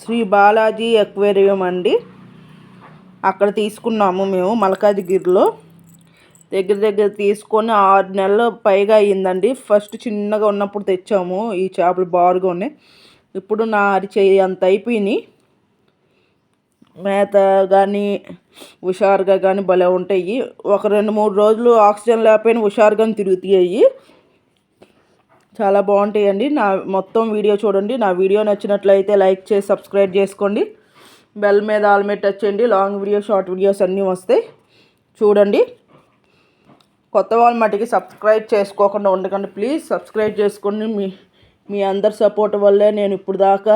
Shri Balaji aquarium అండి. అక్కడ తీసుకున్నాము మేము మలకాదిగిరిలో దగ్గర దగ్గర తీసుకొని ఆరు నెలలు పైగా అయ్యిందండి. ఫస్ట్ చిన్నగా ఉన్నప్పుడు తెచ్చాము. ఈ చేపలు బారుగానే ఉన్నాయి. ఇప్పుడు నా అరిచేయి అంత అయిపోయినాయి. మేత కానీ హుషారుగా కానీ భలే ఉంటాయి. ఒక రెండు మూడు రోజులు ఆక్సిజన్ లేకపోయినా హుషారుగా తిరుగుతాయి. చాలా బాగుంటాయండి. నా మొత్తం వీడియో చూడండి. నా వీడియో నచ్చినట్లయితే లైక్ చేసి సబ్స్క్రైబ్ చేసుకోండి. బెల్ మీద ఆల్ మీద టచ్ చేయండి. లాంగ్ వీడియో షార్ట్ వీడియోస్ అన్నీ వస్తాయి. చూడండి. కొత్త వాళ్ళ మటుకి సబ్స్క్రైబ్ చేసుకోకుండా ఉండకండి. ప్లీజ్ సబ్స్క్రైబ్ చేసుకోండి. మీ మీ అందరి సపోర్ట్ వల్లే నేను ఇప్పుడు దాకా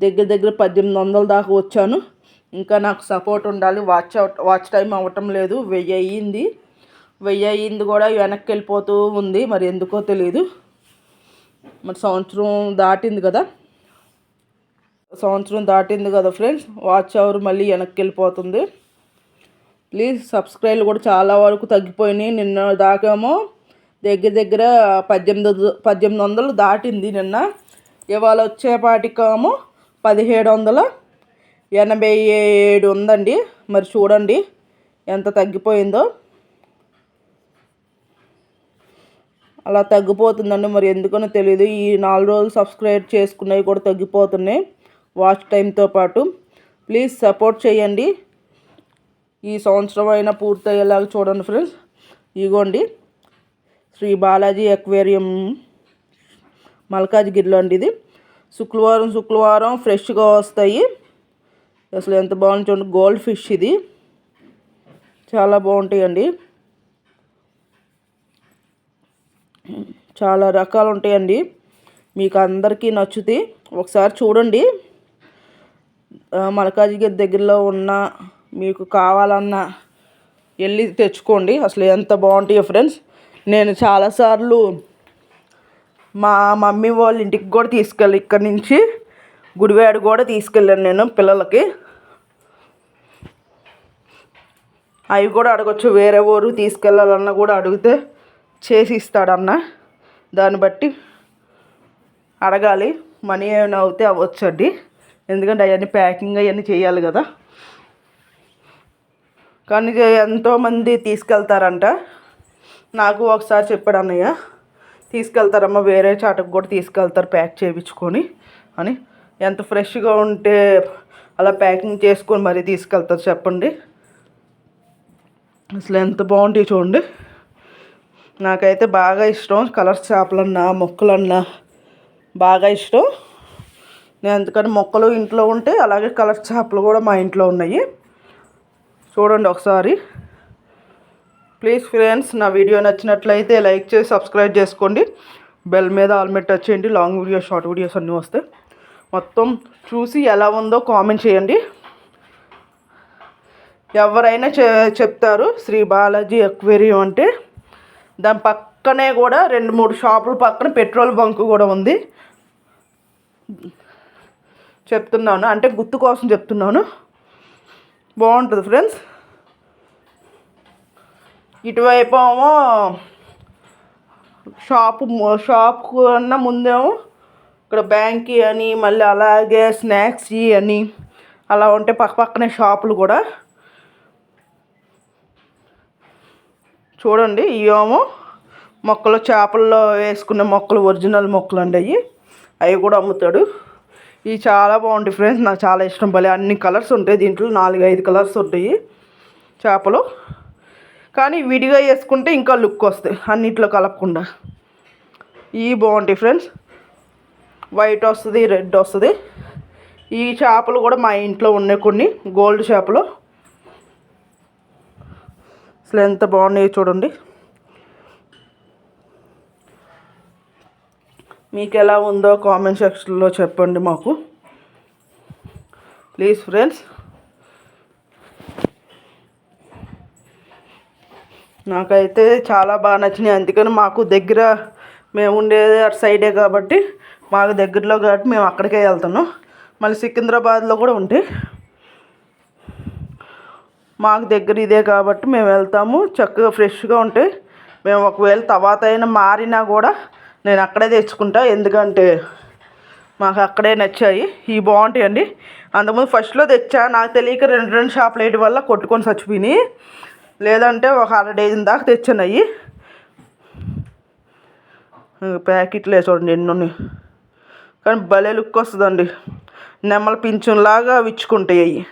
దగ్గర దగ్గర పద్దెనిమిది వందల దాకా వచ్చాను. ఇంకా నాకు సపోర్ట్ ఉండాలి. వాచ్ వాచ్ టైం అవ్వటం లేదు. వెయ్యి అయ్యింది. వెయ్యి అయ్యింది కూడా వెనక్కి వెళ్ళిపోతూ ఉంది. మరి ఎందుకో తెలియదు మరి సంవత్సరం దాటింది కదా. సంవత్సరం దాటింది కదా ఫ్రెండ్స్. వాచ్ అవర్ మళ్ళీ వెనక్కి వెళ్ళిపోతుంది. ప్లీజ్ సబ్స్క్రైబ్ కూడా చాలా వరకు తగ్గిపోయినాయి. నిన్న దాకేమో దగ్గర దగ్గర పద్దెనిమిది పద్దెనిమిది వందలు దాటింది నిన్న. ఇవాళ వచ్చేపాటికేమో పదిహేడు వందల ఎనభై ఏడు ఉందండి. మరి చూడండి ఎంత తగ్గిపోయిందో. అలా తగ్గిపోతుందండి. మరి ఎందుకనో తెలియదు ఈ నాలుగు రోజులు సబ్స్క్రైబ్ చేసుకున్నవి కూడా తగ్గిపోతున్నాయి వాచ్ టైంతో పాటు. ప్లీజ్ సపోర్ట్ చేయండి. ఈ సంవత్సరం అయినా పూర్తయ్యేలాగా చూడండి ఫ్రెండ్స్. ఇగోండి. శ్రీ బాలాజీ అక్వేరియం మల్కాజ్గిరిలో అండి ఇది. శుక్రవారం శుక్రవారం ఫ్రెష్గా వస్తాయి. అసలు ఎంత బాగుంది చూడండి. గోల్డ్ ఫిష్ ఇది. చాలా బాగుంటాయండి. చాలా రకాలు ఉంటాయండి. మీకు అందరికీ నచ్చుతాయి ఒకసారి చూడండి. మలకాజిగిరి దగ్గరలో ఉన్న మీకు కావాలన్నా వెళ్ళి తెచ్చుకోండి. అసలు ఎంత బాగుంటాయో ఫ్రెండ్స్. నేను చాలాసార్లు మా మమ్మీ వాళ్ళ ఇంటికి కూడా తీసుకెళ్ళి ఇక్కడి నుంచి గుడివాడు కూడా తీసుకెళ్ళాను నేను పిల్లలకి. అవి కూడా అడగచ్చు. వేరే ఊరు తీసుకెళ్ళాలన్నా కూడా అడిగితే చేసి ఇస్తాడన్నా. దాన్ని బట్టి అడగాలి. మనీ ఏమైనా అవుతే అవ్వచ్చండి. ఎందుకంటే అవన్నీ ప్యాకింగ్ అవన్నీ చేయాలి కదా. కానీ ఎంతోమంది తీసుకెళ్తారంట. నాకు ఒకసారి చెప్పాడు అన్నయ్య తీసుకెళ్తారమ్మా వేరే చాటకు కూడా తీసుకెళ్తారు ప్యాక్ చేయించుకొని అని. ఎంత ఫ్రెష్గా ఉంటే అలా ప్యాకింగ్ చేసుకొని మరీ తీసుకెళ్తారు చెప్పండి. అసలు ఎంత బాగుంటాయి చూడండి. నాకైతే బాగా ఇష్టం కలర్స్ చేపలన్నా మొక్కలన్నా బాగా ఇష్టం. నేను ఎందుకంటే మొక్కలు ఇంట్లో ఉంటే అలాగే కలర్ చేపలు కూడా మా ఇంట్లో ఉన్నాయి. చూడండి ఒకసారి. ప్లీజ్ ఫ్రెండ్స్ నా వీడియో నచ్చినట్లయితే లైక్ చేసి సబ్స్క్రైబ్ చేసుకోండి. బెల్ మీద ఆల్మెట్ టచ్ చేయండి. లాంగ్ వీడియో షార్ట్ వీడియోస్ అన్నీ వస్తాయి. మొత్తం చూసి ఎలా ఉందో కామెంట్ చేయండి. ఎవరైనా చె చెప్తారు శ్రీ బాలాజీ అక్వేరియం అంటే దాని పక్కనే కూడా రెండు మూడు షాపుల పక్కన పెట్రోల్ బంక్ కూడా ఉంది. చెప్తున్నాను అంటే గుర్తు కోసం చెప్తున్నాను. బాగుంటుంది ఫ్రెండ్స్. ఇటువైపు ఏమో షాపు షాప్ కన్నా ముందేమో ఇక్కడ బ్యాంకి అని మళ్ళీ అలాగే స్నాక్స్ అని అలా ఉంటే పక్క పక్కనే షాపులు కూడా. చూడండి ఇవేమో మొక్కలు చేపల్లో వేసుకునే మొక్కలు ఒరిజినల్ మొక్కలు అండి అవి అవి కూడా అమ్ముతాడు. ఇవి చాలా బాగుంటాయి ఫ్రెండ్స్ నాకు చాలా ఇష్టం. భలే అన్ని కలర్స్ ఉంటాయి దీంట్లో నాలుగు ఐదు కలర్స్ ఉంటాయి చేపలు. కానీ విడిగా వేసుకుంటే ఇంకా లుక్ వస్తాయి అన్నిట్లో కలపకుండా. ఇవి బాగుంటాయి ఫ్రెండ్స్. వైట్ వస్తుంది రెడ్ వస్తుంది. ఈ చేపలు కూడా మా ఇంట్లో ఉన్నాయి కొన్ని గోల్డ్ చేపలు. అసలు ఎంత బాగున్నాయో చూడండి. మీకు ఎలా ఉందో కామెంట్ సెక్షన్లో చెప్పండి మాకు. Please friends. నాకైతే చాలా బాగా నచ్చినాయి. అందుకని మాకు దగ్గర మేము ఉండేది అటు సైడే కాబట్టి మాకు దగ్గరలో కాబట్టి మేము అక్కడికే వెళ్తున్నాం. మళ్ళీ సికింద్రాబాద్లో కూడా ఉంటాయి మాకు దగ్గర ఇదే కాబట్టి మేము వెళ్తాము. చక్కగా ఫ్రెష్గా ఉంటాయి మేము ఒకవేళ తర్వాత అయినా మారినా కూడా నేను అక్కడే తెచ్చుకుంటా. ఎందుకంటే మాకు అక్కడే నచ్చాయి. ఇవి బాగుంటాయండి. అంతకుముందు ఫస్ట్లో తెచ్చా. నాకు తెలియక రెండు రెండు షాపులు వేయడం వల్ల కొట్టుకొని చచ్చిపోయినాయి. లేదంటే ఒక అర డజన్ దాకా తెచ్చాను అవి ప్యాకెట్లు చూడండి ఎన్ని కానీ భలే లుక్ వస్తుందండి. నెమ్మల పింఛన్లాగా విచ్చుకుంటాయి అవి